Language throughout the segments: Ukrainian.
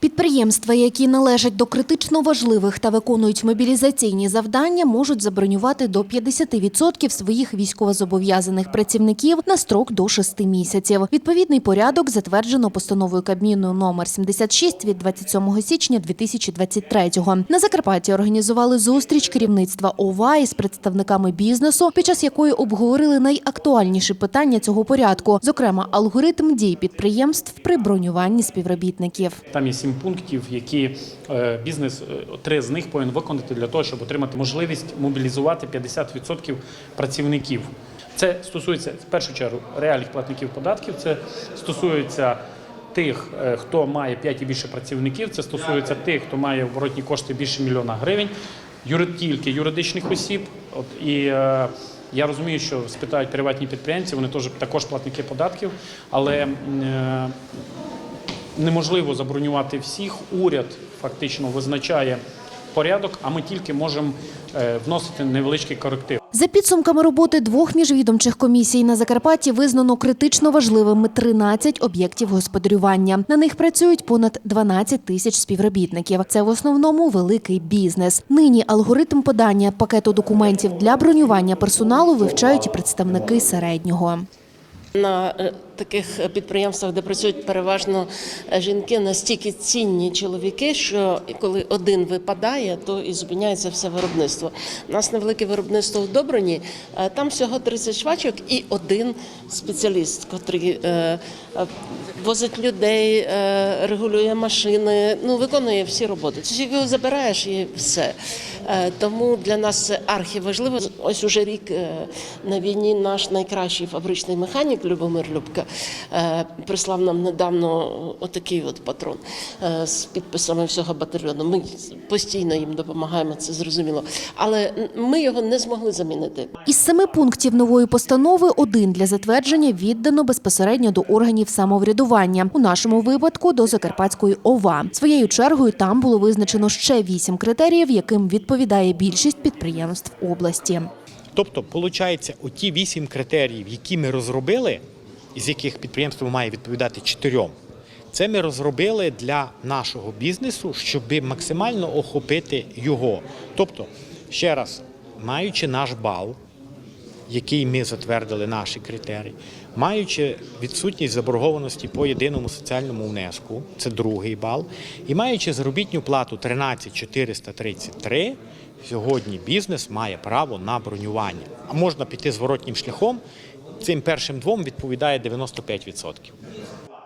Підприємства, які належать до критично важливих та виконують мобілізаційні завдання, можуть забронювати до 50% своїх військовозобов'язаних працівників на строк до 6 місяців. Відповідний порядок затверджено постановою Кабміну номер 76 від 27 січня 2023-го. На Закарпатті організували зустріч керівництва ОВА із представниками бізнесу, під час якої обговорили найактуальніші питання цього порядку, зокрема алгоритм дій підприємств при бронюванні співробітників. Там є сім пунктів, які е, бізнес е, три з них повинен виконати для того, щоб отримати можливість мобілізувати 50% працівників. Це стосується в першу чергу реальних платників податків. Це стосується тих, е, хто має 5 і більше працівників. Це стосується тих, хто має оборотні кошти більше мільйона гривень, тільки юридичних осіб. От і я розумію, що спитають приватні підприємці, вони теж також платники податків, але неможливо забронювати всіх. Уряд фактично визначає порядок, а ми тільки можемо е, вносити невеличкий коректив. За підсумками роботи двох міжвідомчих комісій на Закарпатті визнано критично важливими 13 об'єктів господарювання. На них працюють понад 12 тисяч співробітників. Це в основному великий бізнес. Нині алгоритм подання пакету документів для бронювання персоналу вивчають і представники середнього. На е, таких підприємствах, де працюють переважно е, жінки, настільки цінні чоловіки, що коли один випадає, то і зупиняється все виробництво. У нас невелике виробництво в Доброні, е, там всього 30 швачок і один спеціаліст, котрий возить людей, регулює машини, ну виконує всі роботи. Ти його забираєш і все. Тому для нас це архіважливо. Ось уже рік на війні наш найкращий фабричний механік Любомир Любка е, прислав нам недавно отакий от патрон е, з підписами всього батальйону. Ми постійно їм допомагаємо, це зрозуміло. Але ми його не змогли замінити. Із семи пунктів нової постанови один для затвердження віддано безпосередньо до органів самоврядування. У нашому випадку до Закарпатської ОВА. Своєю чергою там було визначено ще вісім критеріїв, яким відповідає більшість підприємств області. Тобто, виходить, оті вісім критеріїв, які ми розробили, із яких підприємство має відповідати чотирьом, це ми розробили для нашого бізнесу, щоб максимально охопити його. Тобто, ще раз, маючи наш бал, який ми затвердили наші критерії, маючи відсутність заборгованості по єдиному соціальному внеску, це другий бал, і маючи заробітню плату 13 433, сьогодні бізнес має право на бронювання. А можна піти зворотнім шляхом. Цим першим двом відповідає 95%.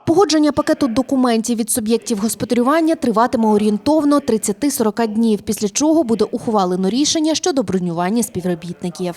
Погодження пакету документів від суб'єктів господарювання триватиме орієнтовно 30-40 днів, після чого буде ухвалено рішення щодо бронювання співробітників.